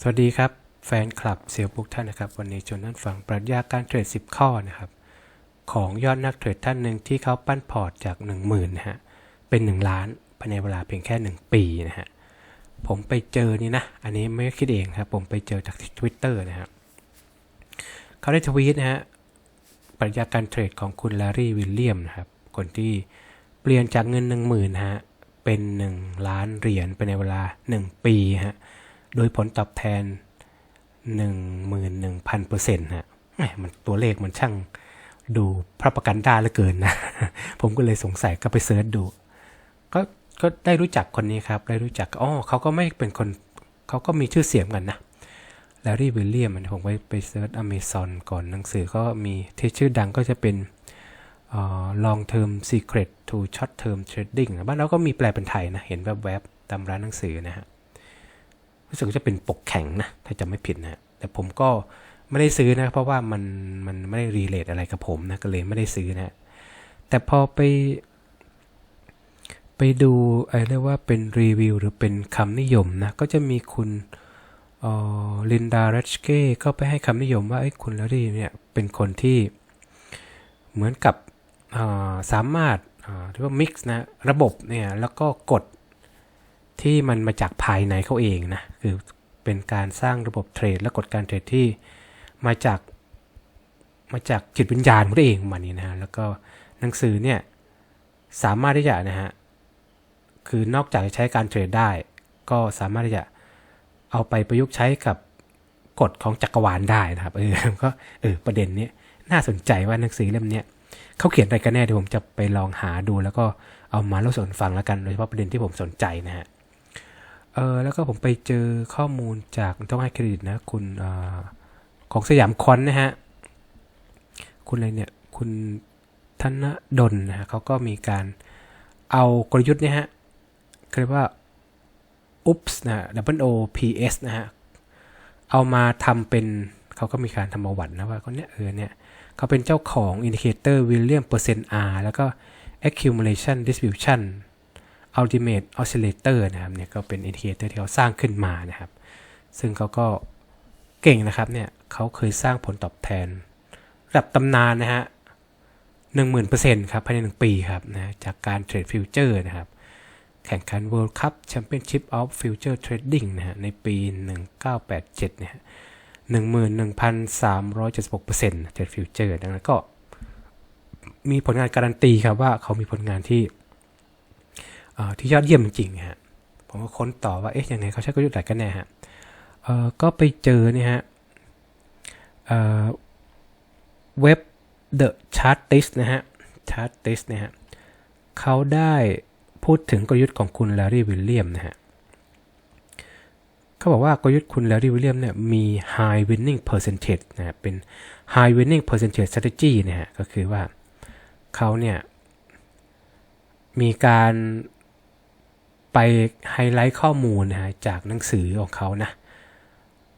สวัสดีครับ แฟนคลับเซียวบุกท่านนะครับ วันนี้ชวนท่านฟังปรัชญาการเทรด 10 ข้อนะครับ ของยอดนักเทรดท่านหนึ่งที่เขาปั้นพอร์ตจาก 1 0,000นะฮะเป็น 1 ล้านภายในเวลาเพียงแค่ 1 ปีนะฮะผมไปเจอนี่นะ อันนี้ไม่คิดเองครับ ผมไปเจอจากทวิตเตอร์นะฮะเขาได้ทวีตนะฮะปรัชญาการเทรดของคุณลารีวิลเลียมนะครับคนที่เปลี่ยนจากเงิน 1 0,000นะฮะเป็น 1 ล้านเหรียญไปในเวลา 1 ปีฮะ โดยผลตอบแทน 11,000เปอร์เซ็นต์ฮะมันตัวเลขมันช่างดูพระประกันได้เหลือเกินนะ ผมก็เลยสงสัยก็ไปเซิร์ชดู ก็ก็ได้รู้จักคนนี้ครับ ได้รู้จักอ๋อเขาก็ไม่เป็นคนเขาก็มีชื่อเสียงกันนะแลรี่วิลเลียมผมไปไปเซิร์ชอเมซอนก่อนหนังสือก็มีที่ชื่อดังก็จะเป็นเอ่อ long term secret to short term trading บ้านเราก็มีแปลเป็นไทยนะ เห็นแวบๆตามร้านหนังสือนะฮะ รู้สึกจะเป็นปกแข็งนะถ้าจำไม่ผิดนะแต่ผมก็ไม่ได้ซื้อนะเพราะว่ามันมันไม่ได้รีเลทอะไรกับผมนะก็เลยไม่ได้ซื้อนะแต่พอไป ไปดูอะไรเรียกว่าเป็นรีวิวหรือเป็นคำนิยมนะก็จะมีคุณลินดาเรชเก้ก็ไปให้คำนิยมว่าไอ้คุณลารีเนี่ยเป็นคนที่เหมือนกับสามารถเรียกว่ามิกซ์นะระบบเนี่ยแล้วก็กด ที่มันมาจากภายในเขาเองนะคือเป็นการสร้างระบบเทรดและกฎการเทรดที่มาจากมาจากจิตวิญญาณของตัวเองมานี่นะฮะแล้วก็หนังสือเนี่ยสามารถที่จะนะฮะคือนอกจากจะใช้การเทรดได้ ก็สามารถที่จะเอาไปประยุกต์ใช้กับกฎของจักรวาลได้นะครับเออก็เออประเด็นนี้น่าสนใจว่าหนังสือเล่มนี้เขาเขียนอะไรกันแน่เดี๋ยวผมจะไปลองหาดู แล้วก็เอามาเล่าสู่กันฟังแล้วกันโดยเฉพาะประเด็นที่ผมสนใจนะฮะ เออแล้วก็ผมไปเจอข้อมูลจากต้องให้เครดิตนะ คุณอของสยามคอนนะฮะ คุณอะไรเนี่ย คุณธนดลนะฮะเขาก็มีการเอากลยุทธ์เนี่ยฮะเรียกว่า UPS นะ W O P S นะฮะ เอามาทำเป็นเขาก็มีการทำประวัตินะว่าเขาเนี่ยเออเนี่ยเขาเป็นเจ้าของ Indicator William Percent R แล้วก็ Accumulation Distribution Ultimate Oscillator นะครับเนี่ยก็เป็นอินดิเคเตอร์ที่เขาสร้างขึ้นมานะครับ ซึ่งเขาก็เก่งนะครับเนี่ยเขาเคยสร้างผลตอบแทนระดับตำนานนะฮะหนึ่งหมื่นเปอร์เซ็นต์ครับภายในหนึ่งปีครับนะจากการเทรดฟิวเจอร์นะครับ แข่งขัน World Cup Championship of Future Trading นะฮะในปี 1987เนี่ย11,376%เทรดฟิวเจอร์ดังนั้นก็มีผลงานการันตีครับว่าเขามีผลงานที่ ที่ยอดเยี่ยมจริงๆฮะผมก็ค้นต่อว่าเอ๊ะยังไงเขาใช้กลยุทธ์ไหนกันแน่ฮะก็ไปเจอเนี่ยฮะเว็บ The Chartist นะฮะ Chartist นะฮะเขาได้พูดถึงกลยุทธ์ของคุณลารีวิลเลียมนะฮะเขาบอกว่ากลยุทธ์คุณลารีวิลเลียมเนี่ยมี high winning percentage นะเป็น high winning percentage strategy นะฮะก็คือว่าเขาเนี่ยมีการ ไปไฮไลท์ข้อมูลนะฮะจากหนังสือของเขานะ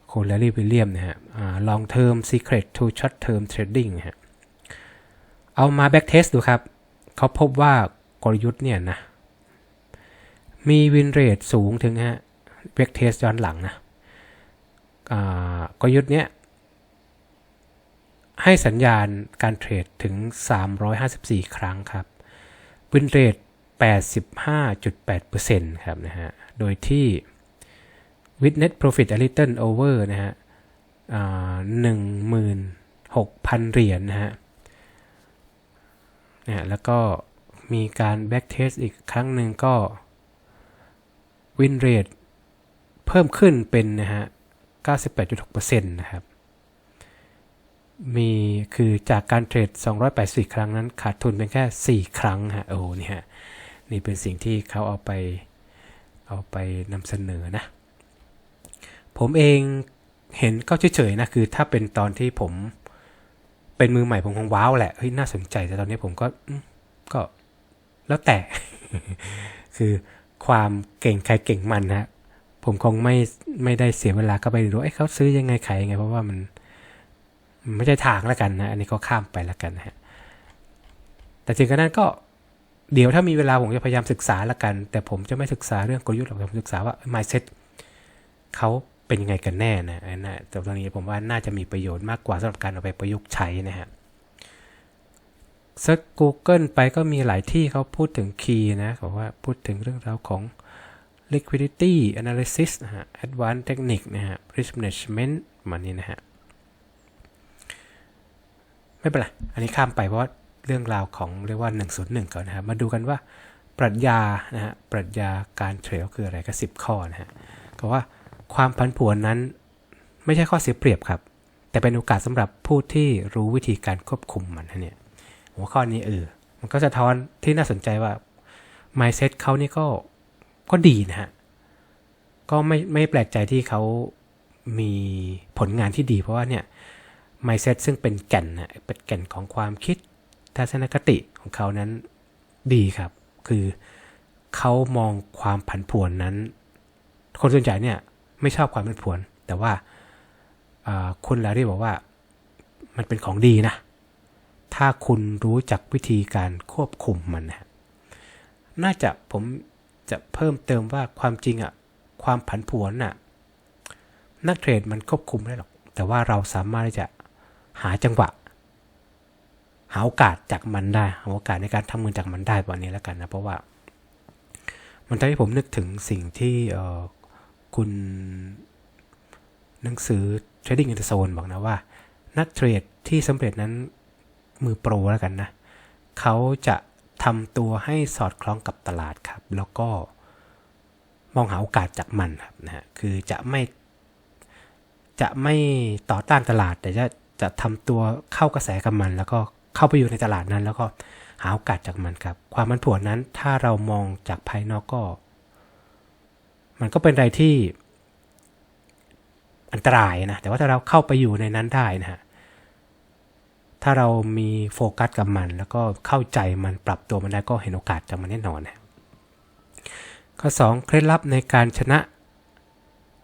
โคลเลรี่วิลเลียมนะฮะ long term secret to short term trading ฮะเอามาแบ็กเทสดูครับ เขาพบว่ากลยุทธ์เนี่ยนะ มีวินเรทสูงถึงฮะแบ็กเทสย้อนหลังนะกลยุทธ์เนี้ยให้สัญญาณการเทรดถึง 354 ครั้งครับวินเรท 85.8%ครับนะฮะ โดยที่ with net profit a little over นะฮะหนึ่งหมื่นหกพันเหรียญนะฮะนะแล้วก็มีการ back test อีกครั้งหนึ่งก็ win rate เพิ่มขึ้นเป็นนะฮะ 98.6%นะครับ มีคือจากการเทรด 284 ครั้งนั้นขาดทุนเป็นแค่ 4 ครั้งฮะ โอ้เนี่ย นี่เป็นสิ่งที่เขาเอาไปเอาไปนำเสนอนะ ผมเองเห็นก็เฉยๆนะ คือถ้าเป็นตอนที่ผมเป็นมือใหม่ผมคงว้าวแหละเฮ้ยน่าสนใจแต่ตอนนี้ผมก็ก็แล้วแต่ คือความเก่งใครเก่งมันนะผมคงไม่ไม่ได้เสียเวลาก็ไปดูไอ้เขาซื้อยังไงขายยังไง เพราะว่ามันไม่ใช่ทางแล้วกันนะ อันนี้ก็ข้ามไปแล้วกันนะฮะแต่ถึงกระนั้นก็ เดี๋ยวถ้ามีเวลาผมจะพยายามศึกษาละกัน แต่ผมจะไม่ศึกษาเรื่องกลยุทธ์หรอกผมศึกษาว่า mindset เขาเป็นยังไงกันแน่นะนะแต่ตรงนี้ผมว่าน่าจะมีประโยชน์มากกว่าสำหรับการเอาไปประยุกต์ใช้นะฮะเซิร์ช Google ไปก็มีหลายที่เขาพูดถึงคีย์นะเขาว่าพูดถึงเรื่องราวของ liquidity analysis นะฮะ advanced technique นะฮะ risk management มันนี้นะฮะ ไม่เป็นไร อันนี้ข้ามไปเพราะ เรื่องราวของเรียกว่า 101 ก่อนนะครับมาดูกันว่าปรัชญานะฮะปรัชญาการเทรดคืออะไรก็ 10 ข้อนะฮะก็ว่าความผันผวนนั้นไม่ใช่ข้อเสียเปรียบครับ แต่เป็นโอกาสสำหรับผู้ที่รู้วิธีการควบคุมมันนะเนี่ยหัวข้อนี้เออมันก็จะท้อนที่น่าสนใจว่า mindset เขานี่ก็ก็ดีนะฮะก็ไม่ไม่แปลกใจที่เขามีผลงานที่ดีเพราะว่าเนี่ย mindset ซึ่งเป็นแก่นนะเป็นแก่นของความคิด ทัศนคติของเขานั้นดีครับ คือเขามองความผันผวนนั้น คนส่วนใหญ่เนี่ยไม่ชอบความผันผวน แต่ว่าคุณลารีบอกว่ามันเป็นของดีนะ ถ้าคุณรู้จักวิธีการควบคุมมันนะน่าจะผมจะเพิ่มเติมว่าความจริงอะความผันผวนน่ะนักเทรดมันควบคุมไม่ได้หรอก แต่ว่าเราสามารถที่จะหาจังหวะ หาโอกาสจากมันได้หาโอกาสในการทำเงินจากมันได้วันนี้แล้วกันนะเพราะว่า มันทำให้ผมนึกถึงสิ่งที่คุณหนังสือ Trading in the Zone บอกนะว่า นักเทรดที่สำเร็จนั้นมือโปรแล้วกันนะเขาจะทำตัวให้สอดคล้องกับตลาดครับ แล้วก็มองหาโอกาสจากมันครับนะฮะคือจะไม่จะไม่ต่อต้านตลาด แต่จะจะทำตัวเข้ากระแสกับมัน แล้วก็ เข้าไปอยู่ในตลาดนั้น แล้วก็หาโอกาสจากมันครับ ความมันผวนนั้นถ้าเรามองจากภายนอกก็ มันก็เป็นอะไรที่อันตรายนะ แต่ว่าถ้าเราเข้าไปอยู่ในนั้นได้นะฮะถ้าเรามีโฟกัสกับมัน แล้วก็เข้าใจมันปรับตัวมันได้ก็เห็นโอกาสจากมันแน่นอนนะข้อ2เคล็ดลับในการชนะ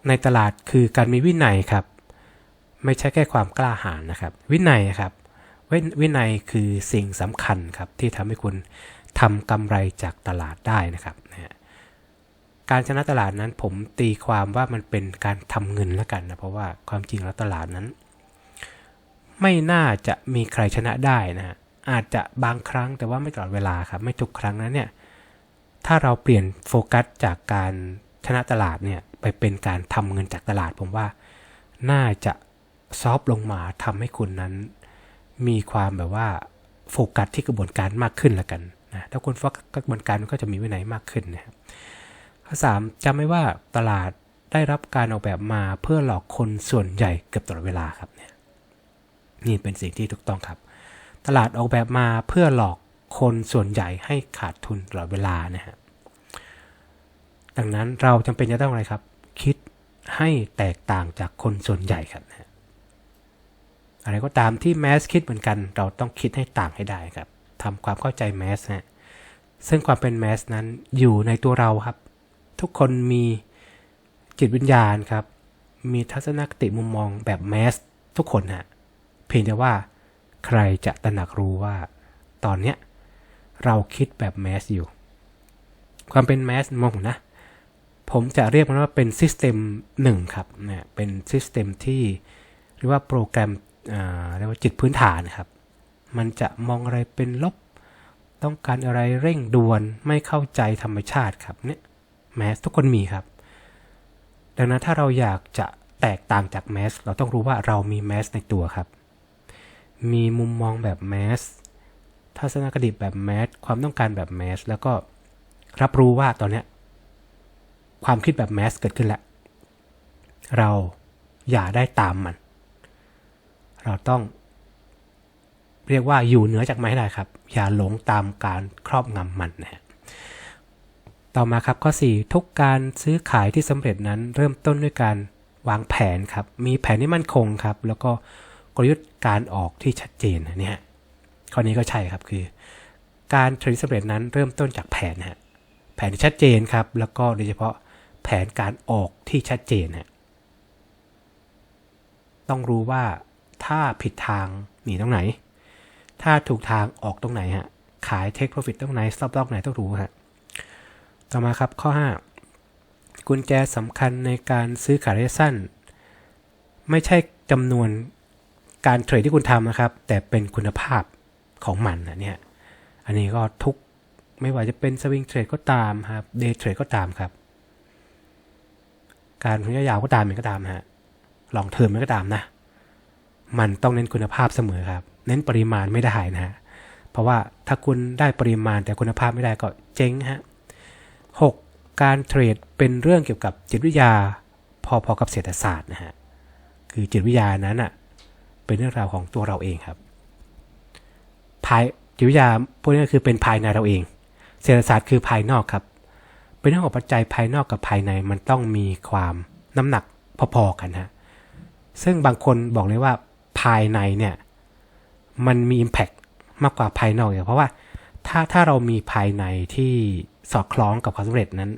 ในตลาดคือการมีวินัยครับ ไม่ใช่แค่ความกล้าหาญนะครับ วินัยครับ วินัยคือสิ่งสำคัญครับที่ทำให้คุณทำกำไรจากตลาดได้นะครับนะการชนะตลาดนั้นผมตีความว่ามันเป็นการทำเงินแล้วกันนะเพราะว่าความจริงแล้วตลาดนั้น ไม่น่าจะมีใครชนะได้นะฮะอาจจะบางครั้งแต่ว่าไม่ตลอดเวลาครับ ไม่ทุกครั้งนั้นเนี่ยถ้าเราเปลี่ยนโฟกัสจากการชนะตลาดเนี่ยไปเป็นการทำเงินจากตลาด ผมว่าน่าจะซอฟลงมาทำให้คุณนั้น ความแบบว่าโฟกัสที่กระบวนการมากขึ้นละกันนะถ้าคุณโฟกัสกระบวนการมันก็จะมีวินัยมากขึ้นนะครับข้อสามจำไว้ว่าตลาดได้รับการออกแบบมาเพื่อหลอกคนส่วนใหญ่เกือบตลอดเวลาครับเนี่ยนี่เป็นสิ่งที่ถูกต้องครับ ตลาดออกแบบมาเพื่อหลอกคนส่วนใหญ่ให้ขาดทุนตลอดเวลานะฮะดังนั้นเราจำเป็นจะต้องอะไรครับ คิดให้แตกต่างจากคนส่วนใหญ่ครับนะ อะไรก็ตามที่แมสคิดเหมือนกัน เราต้องคิดให้ต่างให้ได้ครับทำความเข้าใจแมสนะซึ่งความเป็นแมสนั้นอยู่ในตัวเราครับ ทุกคนมีจิตวิญญาณครับ มีทัศนคติมุมมองแบบแมสทุกคนฮะเพียงแต่ว่าใครจะตระหนักรู้ว่าตอนเนี้ยเราคิดแบบแมสอยู่ ความเป็นแมสมองนะ ผมจะเรียกมันว่าเป็นซิสเต็มหนึ่งครับเนี่ยเป็นซิสเต็มที่เรียกว่าโปรแกรม เรียกว่าจิตพื้นฐานครับ มันจะมองอะไรเป็นลบ ต้องการอะไรเร่งด่วนไม่เข้าใจธรรมชาติครับเนี่ยแมสทุกคนมีครับ ดังนั้นถ้าเราอยากจะแตกต่างจากแมสเราต้องรู้ว่าเรามีแมสในตัวครับ มีมุมมองแบบแมสทัศนคติแบบแมสความต้องการแบบแมสแล้วก็รับรู้ว่าตอนนี้ความคิดแบบแมสเกิดขึ้นแล้ว เราอย่าได้ตามมัน เราต้อง เรียกว่าอยู่เหนือจากมันให้ได้ครับ อย่าหลงตามการครอบงำมันนะต่อมาครับข้อ 4 ทุกการซื้อขายที่สำเร็จนั้น เริ่มต้นด้วยการวางแผนครับ มีแผนที่มั่นคงครับ แล้วก็กลยุทธ์การออกที่ชัดเจนเนี่ยข้อนี้ก็ใช่ครับคือ การเทรดสำเร็จนั้นเริ่มต้นจากแผนฮะแผนที่ชัดเจนครับ แล้วก็โดยเฉพาะแผนการออกที่ชัดเจนฮะต้องรู้ว่า ถ้าผิดทางหนีตรงไหน ถ้าถูกทางออกตรงไหนฮะ ขายเทคโปรฟิตตรงไหนสต็อปล็อกไหนต้องรู้ฮะ ต่อมาครับข้อ 5 กุญแจสำคัญในการซื้อขายระยะสั้น ไม่ใช่จำนวนการเทรดที่คุณทำนะครับ แต่เป็นคุณภาพของมันนะเนี่ย อันนี้ก็ทุกไม่ว่าจะเป็นสวิงเทรดก็ตามครับเดย์เทรดก็ตามครับ การระยะยาวก็ตามมันก็ตามฮะลองเทอมมันก็ตามนะ มันต้องเน้นคุณภาพเสมอครับ เน้นปริมาณไม่ได้นะฮะเพราะว่าถ้าคุณได้ปริมาณแต่คุณภาพไม่ได้ก็เจ๊งฮะหกการเทรดเป็นเรื่องเกี่ยวกับจิตวิทยาพอๆกับเศรษฐศาสตร์นะฮะคือจิตวิทยานั้นอะเป็นเรื่องราวของตัวเราเองครับ ภายจิตวิทยาพวกนี้ก็คือเป็นภายในเราเอง เศรษฐศาสตร์คือภายนอกครับ เป็นเรื่องของปัจจัยภายนอกกับภายในมันต้องมีความน้ำหนักพอๆกันฮะซึ่งบางคนบอกเลยว่าายในเนี่ยมันมี Impact มากกว่าภายนอกเนี่ยเพราะว่าถ้าถ้าเรามีภายในที่สอดคล้องกับความสำเร็จนั้น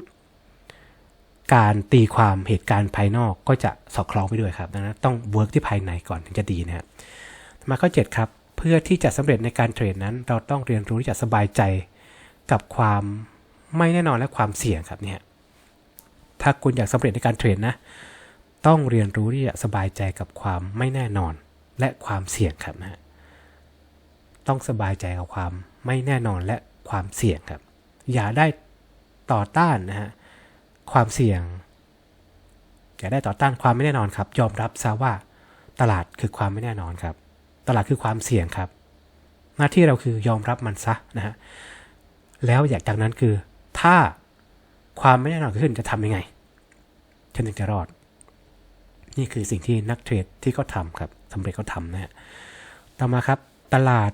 การตีความเหตุการณ์ภายนอกก็จะสอดคล้องไปด้วยครับดังนั้นต้องเวิร์กที่ภายในก่อนถึงจะดีนะครับมาข้อ7ครับเพื่อที่จะสำเร็จในการเทรดนั้น เราต้องเรียนรู้ที่จะสบายใจกับความไม่แน่นอนและความเสี่ยงครับเนี่ยถ้าคุณอยากสำเร็จในการเทรดนะ ต้องเรียนรู้ที่จะสบายใจกับความไม่แน่นอน และความเสี่ยงครับนะต้องสบายใจกับความไม่แน่นอนและความเสี่ยงครับ อย่าได้ต่อต้านนะฮะความเสี่ยง อย่าได้ต่อต้านความไม่แน่นอนครับ ยอมรับซะว่าตลาดคือความไม่แน่นอนครับ ตลาดคือความเสี่ยงครับ หน้าที่เราคือยอมรับมันซะนะฮะแล้วอยากจากนั้นคือ ถ้าความไม่แน่นอนเกิดขึ้นจะทำยังไงฉันถึงจะรอด นี่คือสิ่งที่นักเทรดที่เขาทำครับสำเร็จเขาทำนะฮะต่อมาครับตลาด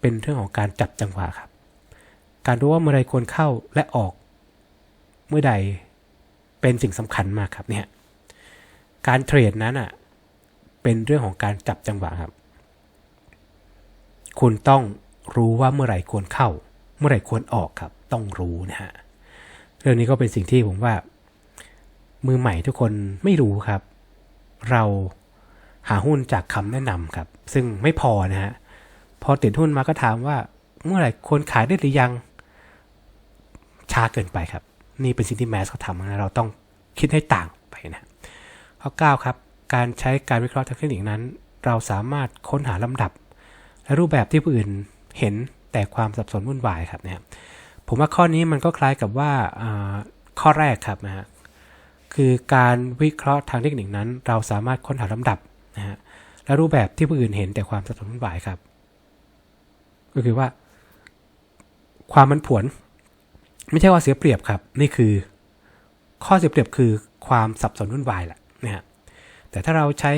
เป็นเรื่องของการจับจังหวะครับ การรู้ว่าเมื่อไรควรเข้าและออก เมื่อใดเป็นสิ่งสำคัญมากครับเนี่ยการเทรดนั้นอะเป็นเรื่องของการจับจังหวะครับ คุณต้องรู้ว่าเมื่อไหร่ควรเข้า เมื่อไหร่ควรออกครับ ต้องรู้นะฮะเรื่องนี้ก็เป็นสิ่งที่ผมว่า มือใหม่ทุกคนไม่รู้ครับ เราหาหุ้นจากคำแนะนำครับ ซึ่งไม่พอนะฮะพอติดหุ้นมาก็ถามว่าเมื่อไหร่ควรขายได้หรือยังช้าเกินไปครับ นี่เป็นสิ่งที่แมสเขาทำนะเราต้องคิดให้ต่างไปนะข้อ9ครับ การใช้การวิเคราะห์ทางเทคนิคนั้น เราสามารถค้นหาลำดับ และรูปแบบที่ผู้อื่นเห็นแต่ความสับสนวุ่นวายครับเนี่ยผมว่าข้อนี้มันก็คล้ายกับว่าข้อแรกครับนะฮะ คือการวิเคราะห์ทางเทคนิคนั้น เราสามารถค้นหาลำดับนะฮะและรูปแบบที่ผู้อื่นเห็นแต่ความสับสนวุ่นวายครับ ก็คือว่า ความมันผวน ไม่ใช่ว่าเสียเปรียบครับ นี่คือ ข้อเสียเปรียบคือความสับสนวุ่นวายแหละนะฮะแต่ถ้าเราใช้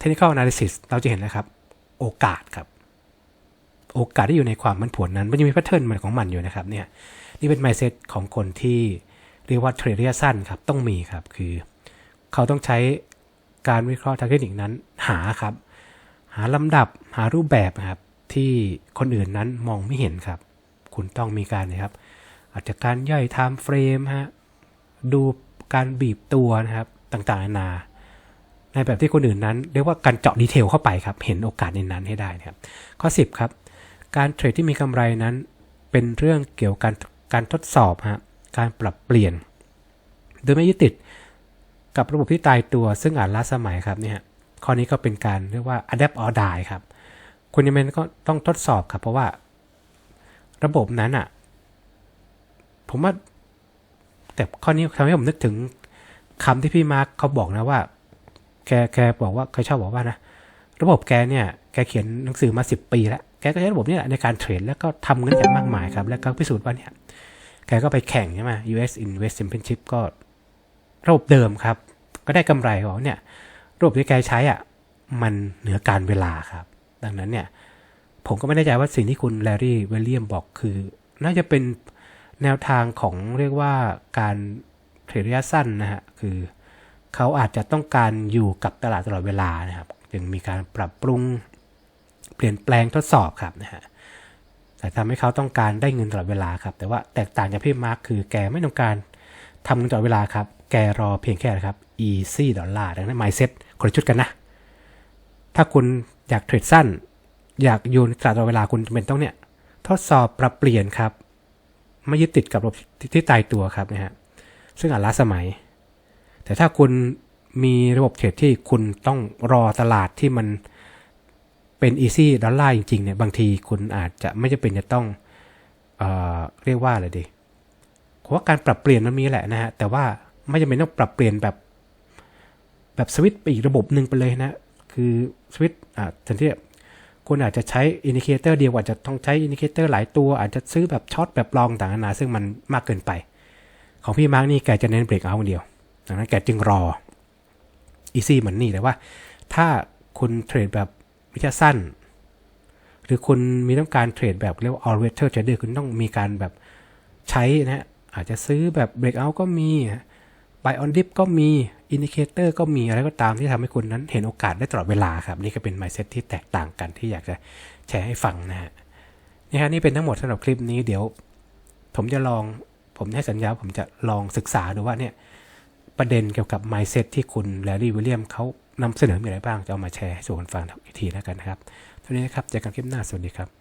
technical analysis เราจะเห็นนะครับ โอกาสครับ โอกาสที่อยู่ในความมันผวนนั้น มันจะมีแพทเทิร์นมันของมันอยู่นะครับเนี่ยนี่เป็น mindset ของคนที่ เรียกว่าเทรดระยสั้นครับต้องมีครับคือเขาต้องใช้การวิเคราะห์ทางเทคนิคนั้นหาครับ หาลำดับหารูปแบบครับที่คนอื่นนั้นมองไม่เห็นครับ คุณต้องมีการนะครับ อาจจะการย่อยไทม์เฟรมฮะดูการบีบตัวนะครับต่างๆนานาในแบบที่คนอื่นนั้น เรียกว่าการเจาะดีเทลเข้าไปครับ เห็นโอกาสในนั้นให้ได้นะครับ ข้อ 10 ครับ การเทรดที่มีกำไรนั้น เป็นเรื่องเกี่ยวกับการทดสอบฮะ การปรับเปลี่ยน โดยไม่ยึดติดกับระบบที่ตายตัวซึ่งอาจล้าสมัยครับเนี่ยข้อนี้ก็เป็นการเรียกว่า adapt or die ครับคุณยังเป็นก็ต้องทดสอบครับ เพราะว่าระบบนั้นอะ่ะ ผมว่า แต่ข้อนี้ทำให้ผมนึกถึงคำที่พี่มาร์คเขาบอกนะว่า แกแกบอกว่าเขาชอบบอกว่านะระบบแกเนี่ยแกเขียนหนังสือมาสิบปีแล้ว แกก็ใช้ระบบนี้แหละในการเทรดแล้วก็ทำเงินกันมากมายครับ แล้วก็พิสูจน์ว่าเนี่ย แกก็ไปแข่งใช่ไหม US Invest Championship ก็ระบบเดิมครับ ก็ได้กำไรของเนี่ยระบบที่แกใช้อะมันเหนือการเวลาครับ ดังนั้นเนี่ย ผมก็ไม่แน่ใจว่าสิ่งที่คุณแลรี่เวลเลียมบอกคือ น่าจะเป็นแนวทางของเรียกว่าการเทรดระยะสั้นนะฮะ คือเขาอาจจะต้องการอยู่กับตลาดตลอดเวลานะครับ จึงมีการปรับปรุงเปลี่ยนแปลงทดสอบครับนะฮะ แต่ทำให้เขาต้องการได้เงินตลอดเวลาครับ แต่ว่าแตกต่างจากพี่มาร์คคือแกไม่ต้องการทำเงินตลอดเวลาครับ แกรอเพียงแค่ครับ easy ดอลลาร์ดังนั้น mindset คนละชุดกันนะ ถ้าคุณอยากเทรดสั้น อยากยูนตลอดเวลาคุณจำเป็นต้องเนี่ย ทดสอบปรับเปลี่ยนครับ ไม่ยึดติดกับระบบที่ตายตัวครับนะฮะ ซึ่งอาจล้าสมัย แต่ถ้าคุณมีระบบเทรดที่คุณต้องรอตลาดที่มัน เป็น easy ดอลลาร์จริงๆเนี่ยบางทีคุณอาจจะไม่จำเป็นจะต้องเออเรียกว่าอะไรดีผมว่าการปรับเปลี่ยนมันมีแหละนะฮะแต่ว่าไม่จำเป็นต้องปรับเปลี่ยนแบบ แบบสวิตไปอีกระบบหนึ่งไปเลยนะ คือสวิตอ่าแทนทีคุณอาจจะใช้อินดิเคเตอร์เดียวอาจจะต้องใช้อินดิเคเตอร์หลายตัวอาจจะซื้อแบบช็อตแบบลองต่างๆนานาซึ่งมันมากเกินไป ของพี่มาร์กนี่แกจะเน้นเบรกเอาท์เดียวดังนั้นแกจึงรอ easy เหมือนนี่แต่ว่า ถ้าคุณเทรดแบบ ระยะสั้น หรือคุณมีต้องการเทรดแบบเรียกว่า all weather trader คุณต้องมีการแบบใช้นะฮะอาจจะซื้อแบบ breakout ก็มี buy on dip ก็มี indicator ก็มีอะไรก็ตามที่ทำให้คุณนั้นเห็นโอกาสได้ตลอดเวลาครับ นี่ก็เป็น mindset ที่แตกต่างกันที่อยากจะแชร์ให้ฟังนะฮะนี่ฮะนี่เป็นทั้งหมดสำหรับคลิปนี้เดี๋ยว ผมจะลองผมให้สัญญาผมจะลองศึกษาดูว่าเนี่ยประเด็นเกี่ยวกับ mindset ที่คุณแลลี่วิลเลียมเขา นำเสนอมีอะไรบ้างจะเอามาแชร์ให้สู่คนฟังอีกทีแล้วกันนะครับเท่านี้นะครับเจอกันคลิปหน้าสวัสดีครับ